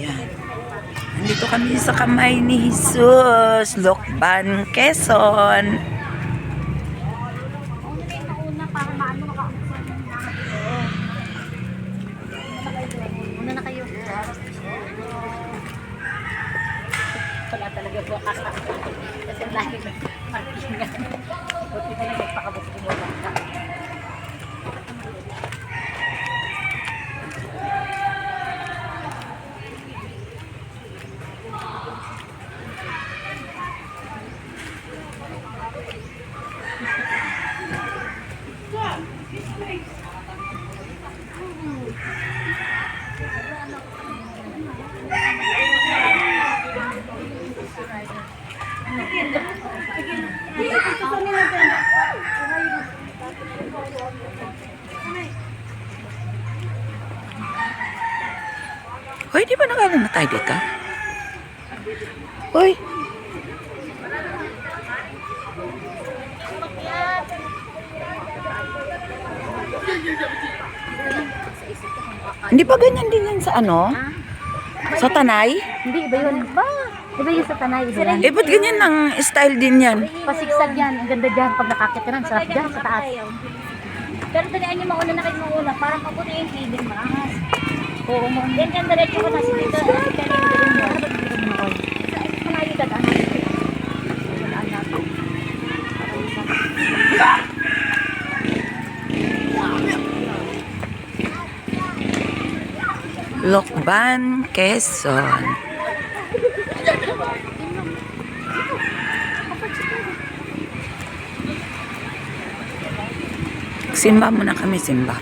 Yan. Nandito kami sa kamay ni Jesus, Lokban, Quezon. Wala talaga po. Hoy, di ba nakala na tayo dito? Hoy. Hindi pa ganyan din yan sa ano? Sa tanay? Hindi, iba yun. Ba? Iba yun sa tanay. Iba yan. Eh, ba't ganyan ang style din yan? Pasigsag yan. Ang ganda dyan. Pag nakakit ka na, ang sarap dyan sa taas. Pero talian niyo mauna na kayo mauna para mabuti yung feeling maangas. Oo mo. Yan dyan diretso ko na si dito. Kaya yung bilin mo. Ano ba Lokban, Quezon. Simba muna kami, simba.